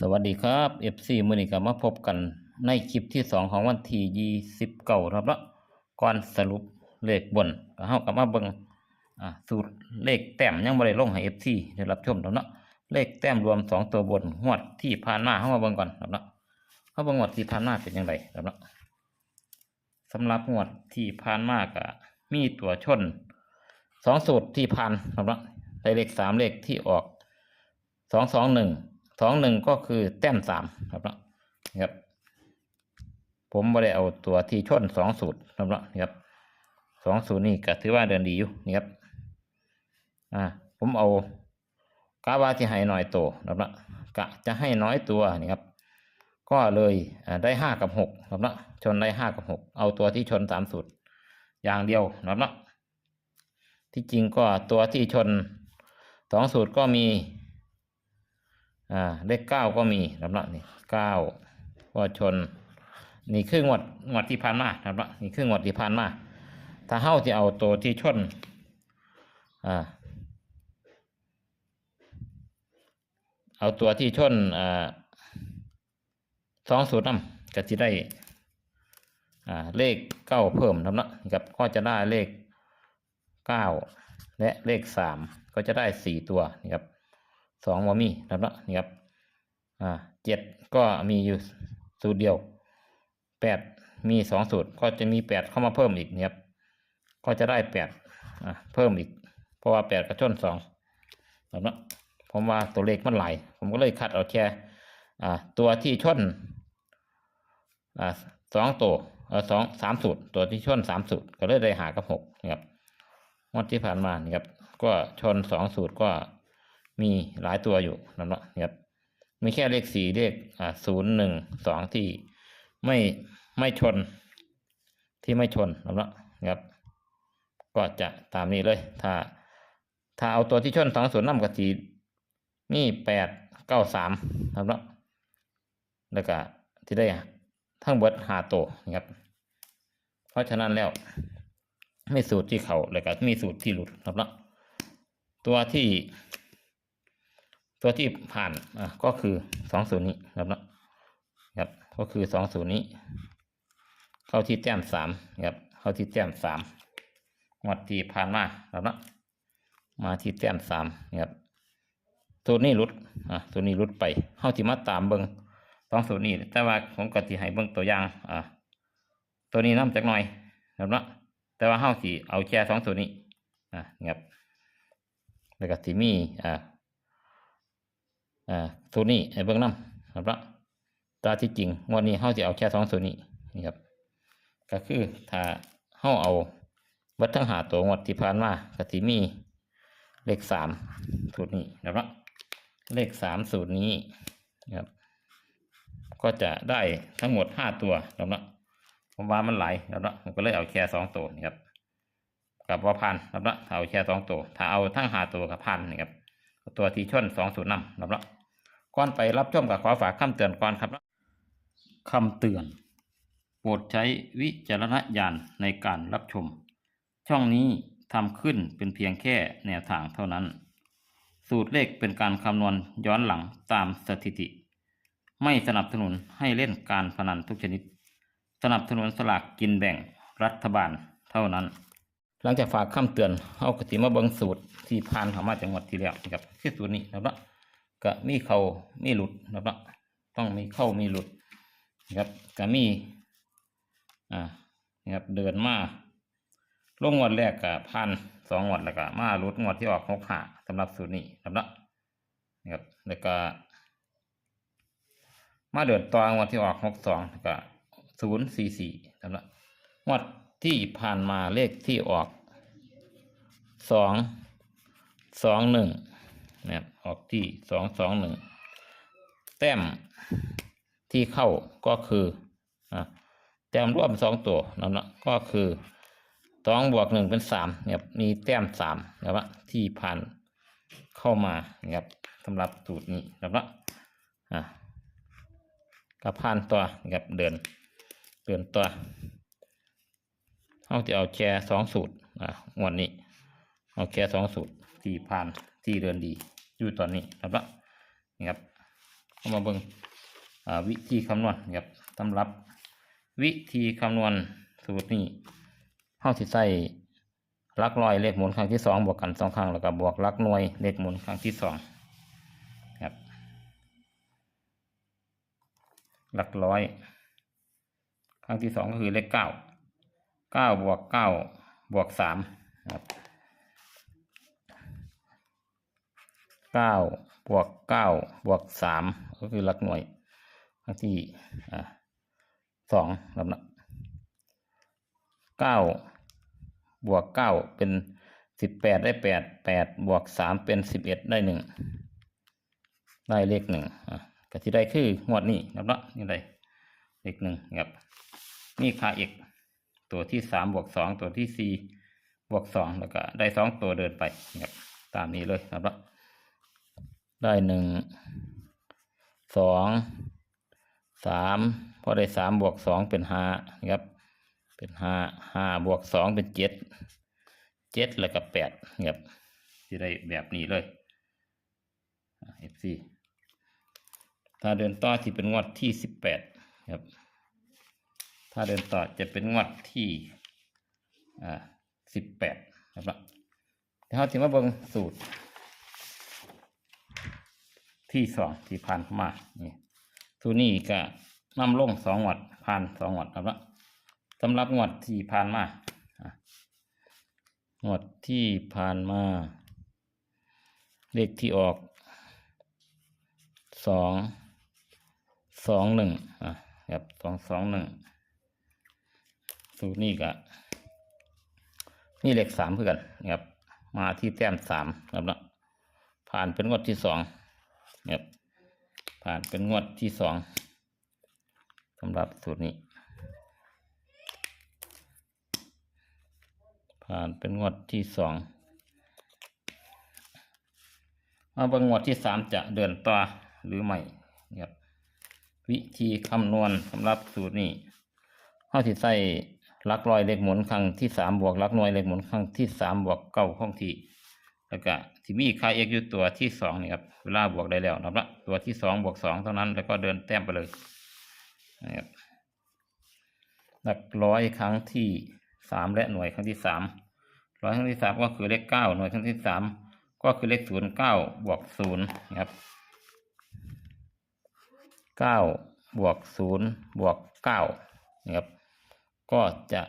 สวัสดีครับ FC มื้อนี้ก็มาพบกันในคลิปที่ 2 ของวันที่29ครับเนาะก่อนสรุปเลขบนก็เฮาก็มาเบิ่งอ่าสูตรเลขแต้มยังบ่ได้ลงให้ FC ได้รับชมแล้วเนาะเลขแต้มรวม 2 ตัวบนงวดที่ผ่านมาเฮามาเบิ่งก่อนครับเนาะเฮาเบิ่งงวดที่ผ่านมาเป็นจังไดครับเนาะสำหรับงวดที่ผ่านมาก็มีตัวชนสองสูตรที่ผ่านครับเนาะได้เลขสามเลขที่ออกสอง สองหนึ่งก็คือแต้มสามครับเนาะครับ ผมไม่ได้เอาตัวที่ชนสองสูตรครับเนาะครับสองสูตรนี่ก็ถือว่าเดินดีอยู่นี่ครับอ่าผมเอากาวาที่ให้น้อยโตวครับเนาะกะจะให้น้อยตัวนี่ครับ ก็เลยได้ห้ากับหกครับเนาะชนได้ห้ากับหกเอาตัวที่ชนสามสูตร อย่างเดียวครับเนาะที่จริงก็ตัวที่ชนสองสูตรก็มี อ่าเลขเก้าก็มีครับนี่เก้าก็ชน นี่คืองวดงวดที่ผ่านมาครับนี่คืองวดที่ผ่านมาถ้าเฮาจะเอาตัวที่ชนอ่าเอาตัวที่ชนอ่าสองศูนย์นำก็จะได้อ่าเลขเก้าเพิ่มครับเนาะนี่ครับก็จะได้เลขเก้าและเลขสามก็จะได้สี่ตัวนี่ครับ สองวามีครับเนาะนี่ครับอ่าเจ็ดก็มีอยู่สูตรเดียวแปดมีสองสูตรก็จะมีแปดเข้ามาเพิ่มอีกนะครับก็จะได้แปดอ่าเพิ่มอีก เพราะว่าแปดกระชนสองครับเนะผมว่าตัวเลขมันหลายผมก็เลยคัดเอาแค่อ่าตัวที่ชนอ่าสองตัวเออสองสามสูตรตัวที่ชนสามสูตรก็เลยได้หากับหกนะครับงวดที่ผ่านมานี่ครับก็ชนสองสูตรก็ มีหลายตัวอยู่นะครับมีแค่เลขสี่เลขอ่าศูนย์หนึ่งสองที่ไม่ไม่ชน ที่ไม่ชนนะครับ ก็จะตามนี้เลย ถ้า ถ้าเอาตัวที่ชนสองศูนย์น้ำกะจีมีแปดเก้าสามครับแล้วก็ที่ได้ทั้งเบิดหาโตนะครับ เพราะฉะนั้นแล้วไม่สูตรที่เขาแล้วก็มีสูตรที่หลุดครับเนาะตัวที่ ตัวที่ผ่านอะก็คือสองศูนย์นี้ครับเนาะครับก็คือสองศูนย์นี้ เข้าที่แต้มสามครับเข้าที่แต้มสามงวดที่ผ่านมาครับเนาะมาที่แต้มสามครับตัวนี้รุดอะตัวนี้รุดไปเข้าที่มาตามเบิงสองศูนย์นี้แต่ว่าผมก็ที่ให้เบิงตัวอย่างอะตัวนี้น้ำจากหน่อยครับเนาะแต่ว่าเข้าที่เอาแค่สองศูนย์นี้อะครับแล้วก็ที่มีอ่า อ่าตัวนี้ไอ้เบื้องน้ำครับตาที่จริงวันนี้เฮาจะเอาแค่สองตัวนี้นี่ครับก็คือถ้าเฮาเอาวัดทั้งหาตัวงวดที่ผ่านมาก็สิมีเลขสามสูตรนี้นะครับเลขสามสูตรนี้นะครับก็จะได้ทั้งหมดห้าตัวนะครับผมว่ามันหลายนะครับผมก็เลยเอาแค่สองตัวนี่ครับกับว่าพันนะครับเอาแค่สองตัว ถ้าเอาทั้งหาตัวกับพันนี่ครับ ตัวที่ชนสองศูนย์นำนะครับก่อนไปรับชมกับขอฝากคำเตือนก่อนครับคำเตือน โปรดใช้วิจารณญาณในการรับชม ช่องนี้ทำขึ้นเป็นเพียงแค่แนวทางเท่านั้น สูตรเลขเป็นการคำนวณย้อนหลังตามสถิติ ไม่สนับสนุนให้เล่นการพนันทุกชนิด สนับสนุนสลากกินแบ่งรัฐบาลเท่านั้น หลังจากฝากคำเตือนเอากติมาเบิงสูตร ที่ผ่านเข้ามาจังหวัดที่แล้วนะครับคือสูตรนี้นะครับก็มีเข้ามีหลุดนะครับต้องมีเข้ามีหลุดนะครับก็มีอ่านะครับเดินมาลงงวดแรกกับพันสองงวดแล้วก็มาหลุดงวดที่ออกหกห้าสำหรับสูตรนี้นะครับนะครับแล้วก็มาเดินต่องวดที่ออกหกสองแล้วก็ศูนย์สี่สี่นะครับงวดที่ผ่านมาเลขที่ออกสอง สองหนึ่งนะครับออกที่สองสองหนึ่งแต้มที่เข้าก็คืออะแต้มร่วมสองตัวนั่นนะก็คือสองบวกหนึ่งเป็นสามเนะครับมีแต้มสามนะครับที่ผ่านเข้ามานะครับสำหรับสูตรนี้นะครับอะกับผ่านตัวนะครับเดินเดินตัวเขาจะเอาแค่สองสูตรอ่าวดนี้เอาแค่สองสูตร ที่ผ่านที่เดินดีอยู่ตอนนี้ครับละนี่ครับเข้ามาเบิ่งวิธีคำนวณครับสำหรับวิธีคำนวณสูตรนี้เฮาสิใส่ลักร้อยเลขหมุนครั้งที่สองบวกกันสองครั้งแล้วก็บวกลักหน่วยเลขหมุนครั้งที่สองครับหลักร้อย ครั้งที่สองก็คือเลขเก้าเก้าบวกเก้าบวกสามครับ เก้าบวกเก้าบวกสามก็คือหลักหน่วยครั้งที่สองลำนะเก้าบวกเก้าเป็นสิบแปดได้แปดแปดบวกสามเป็นสิบเอ็ดได้หนึ่งได้เลขหนึ่งอะก็ที่ได้คืองวดนี้ครับเนาะนี่ได้เลขหนึ่งครับนี่ค่า x ตัวที่สามบวกสองตัวที่สี่บวกสองแล้วก็ได้สองตัวเดินไปครับตามนี้เลยครับเนาะ ได้หนึ่งสองสามพอได้สามบวกสองเป็นห้าครับ เป็นห้าห้าบวกสองเป็นเจ็ดเจ็ดแล้วก็แปดครับที่ได้แบบนี้เลยเอฟซีถ้าเดินต่อที่เป็นงวดที่สิบแปดครับ ถ้าเดินต่อจะเป็นงวดที่อ่าสิบแปดนะครับเดี๋ยวเราถึงมาเบิ่งสูตร ที่สองที่ผ่านเข้ามานี่สูตรนี้ก็นำลงสองงวดผ่านสองงวดครับละสำหรับงวดที่ผ่านมางวดที่ผ่านมา เลขที่ออกสองสองหนึ่งอะครับสองสองหนึ่งสูตรนี้ก็นี่เลขสามเพื่อนครับมาที่แต้มสามครับเนาะผ่านเป็นงวดที่สอง ครับผ่านเป็นงวดที่สองสำหรับสูตรนี้ ผ่านเป็นงวดที่สองมาเบางงวดที่สามจะเดินต่อหรือไม่นะครับวิธีคำนวณสำหรับสูตรนี้เขาที่ใส่ลักรอยเลขหมุนครั้งที่สามบวกลักหน่วยเลขหมุนครั้งที่สามบวกเก้าข้องที่แล้วก็ ที่มีค่า x อยู่ตัวที่สองนี่ครับเวลาบวกได้แล้วนะครับตัวที่สองบวกสองเท่านั้น แล้วก็เดินแต้มไปเลยนะครับหลักร้อยครั้งที่สามและหน่วยครั้งที่สามร้อยครั้งที่สามก็คือเลขเก้าหน่วยครั้งที่สามก็คือเลขศูนย์เก้าบวกศูนย์นะครับเก้าบวกศูนย์บวกเก้านะครับ ก็จะ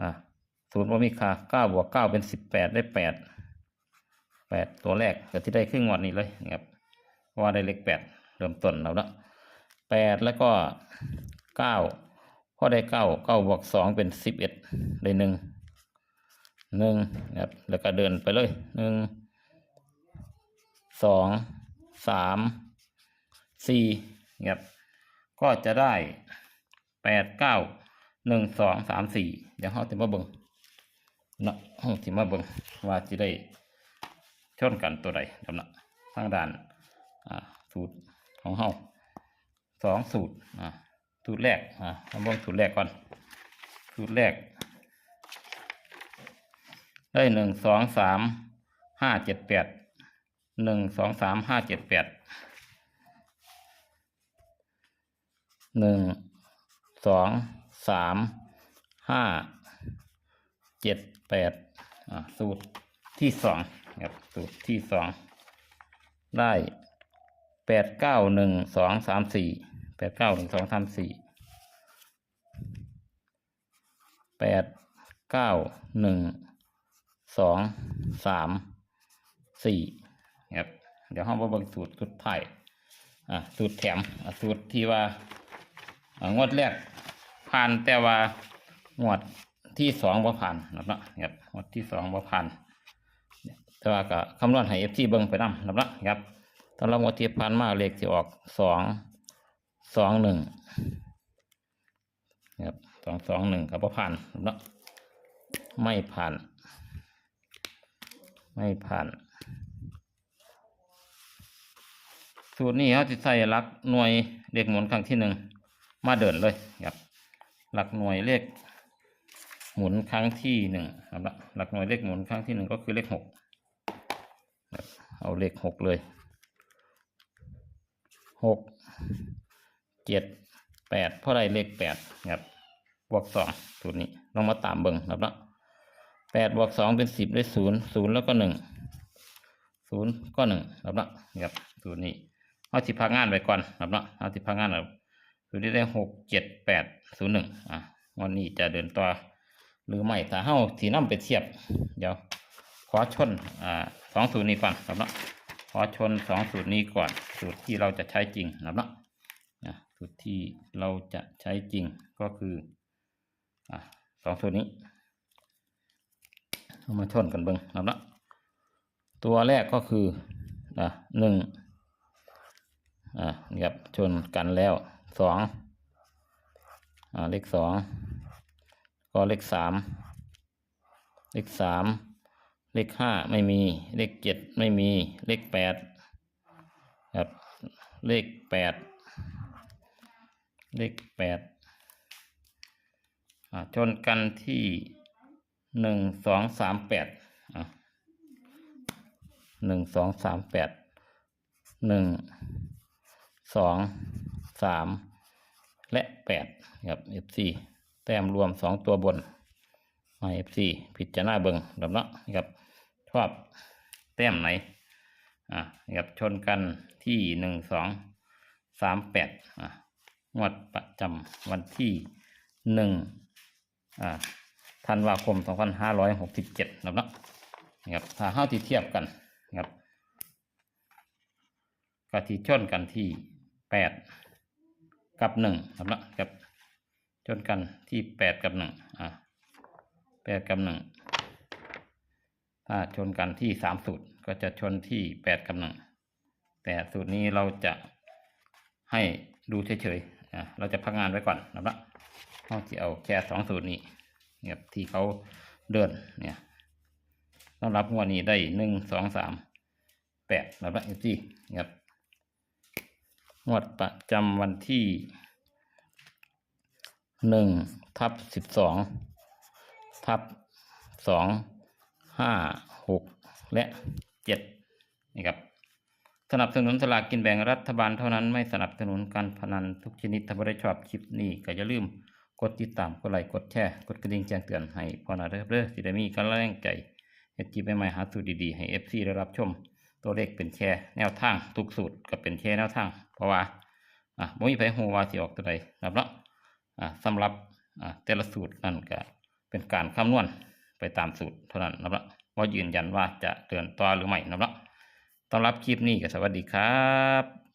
อ่าศูนย์ว่ามีค่าเก้าบวกเก้าเป็นสิบแปดได้แปด แปดตัวแรกก็ที่ได้ครึ่งงวดนี้เลยนะครับว่าได้เลขแปดเริ่มต้นแล้วนะแปดแล้วก็เก้าพอได้เก้าเก้าบวกสองเป็นสิบเอ็ดได้หนึ่งหนึ่งนะครับแล้วก็เดินไปเลยหนึ่งสองสามสี่นะครับก็จะได้แปดเก้าหนึ่งสองสามสี่เดี๋ยวเขาจะมาเบิ่งเนาะเขาจะมาเบิ่งว่าจะได้ ชนกันตัวใดลำเนาะทางด้านสูตรของเขาสองสูตรสูตรแรกอ่ามาเบิ่งสูตรแรกก่อนสูตรแรก ได้หนึ่งสองสามห้าเจ็ดแปดหนึ่งสองสามห้าเจ็ดแปดหนึ่งสองสามห้าเจ็ดแปดสูตรที่สอง ครับสูตรที่สองได้แปดเก้าหนึ่งสองสามสี่แปดเก้าหนึ่งสองสามสี่แปดเก้าหนึ่งสองสามสี่ครับเดี๋ยวห้องมาเบิ่งสูตรสุดท้ายอ่าสูตรแถมสูตรที่ว่างวดแรกผ่านแต่ว่างวดที่สองบ่ผ่านนะครับเนาะครับงวดที่สองบ่ผ่าน แต่ว่าก็คำนวณให้เอฟซีเบิ่งไปนำนะครับเนะครับตอนเรางวดที่ผ่านมาเลขที่ออกสองสองหนึ่งครับสองสองหนึ่งก็บ่ผ่านนับเนะไม่ผ่าน ไม่ผ่าน สูตรนี้เขาจะใส่ลักหน่วยเด็กหมุนครั้งที่หนึ่งมาเดินเลยครับหลักหน่วยเลขหมุนครั้งที่หนึ่งครับหลักหน่วยเลขหมุนครั้งที่หนึ่งก็คือเลขหก เอาเลขหกเลยหกเจ็ดแปดเพราะได้เลขแปดครับบวกสองสูตรนี้ลองมาตามเบิ่งครับเนาะแปดบวกสองเป็นสิบได้ศูนย์ศูนย์แล้วก็หนึ่งศูนย์ก็หนึ่งครับเนาะครับสูตรนี้เอาสิพักงานไปก่อนครับเนาะเอาสิพักงานเอาสูตรนี้ได้หกเจ็ดแปดศูนย์หนึ่งอะวันนี้จะเดินต่อหรือไม่ถ้าเฮาสีน้ำไปเทียบ เดี๋ยว ขอชนอ่าสองสูตรนี้ก่อนครับเนาะขอชนสองสูตรนี้ก่อน สูตรที่เราจะใช้จริงครับเนาะนะสูตรที่เราจะใช้จริงก็คืออ่าสองสูตรนี้เอามาชนกันเบิ้งครับเนาะตัวแรกก็คืออ่าหนึ่งอ่านี่ครับชนกันแล้วสองอ่าเลขสองก็เลขสามเลขสาม เลขห้าไม่มี เลขเจ็ดไม่มี เลขแปดครับ เลขแปดเลขแปดอ่าชนกันที่หนึ่งสองสามแปดอะหนึ่งสองสามแปดหนึ่งสองสามและแปดครับ FC แต้มรวมสองตัวบน มา FC พิจารณาเบิงดับเนาะครับชอบแต้มไหนอะครับชนกันที่หนึ่งสองสามแปดอะงวดประจำวันที่หนึ่งอ่าธันวาคมสองพันห้าร้อยหกสิบเจ็ดนะเนาะนะครับถ้าห้าที่เทียบกันนะครับก็ที่ชนกันที่แปดกับหนึ่งครับเนาะครับชนกันที่แปดกับหนึ่งอะ แปดกับหนึ่งถ้าชนกันที่สามสูตรก็จะชนที่แปดกับหนึ่งแต่สูตรนี้เราจะให้ดูเฉยๆอะเราจะพักงานไว้ก่อนนะครับเราจะเอาแค่สองสูตรนี้เนี่ยที่เขาเดินเนี่ยสำหรับงวดนี้ได้หนึ่งสองสามแปดนะครับเอจีครับงวดประจำวันที่หนึ่งทับสิบสอง ทับสองห้าหกและเจ็ดนี่ครับสนับสนุนสลากกินแบ่งรัฐบาลเท่านั้นไม่สนับสนุนการพนันทุกชนิดถ้าไม่ได้ชอบคลิปนี้ก็อย่าลืมกดติดตามกดไลค์กดแชร์กดกระดิ่งแจ้งเตือนให้พอหนาเด้อเด้อสิได้มีกำลังใจเฮ็ดจีบใหม่ๆหาสูตรดีๆให้ FC ได้รับชมตัวเลขเป็นแชร์แนวทางทุกสูตรก็เป็นแชร์แนวทาง เพราะว่าอะบ่มีไผฮู้ว่าสิออกตัวใดนะครับเนาะอะสำหรับอะแต่ละสูตรนั่นก็ เป็นการคำนวณไปตามสูตรเท่านั้นนะครับว่ายืนยันว่าจะเตือนต่อหรือไม่นะครับต้อนรับคลิปนี้ก็สวัสดีครับ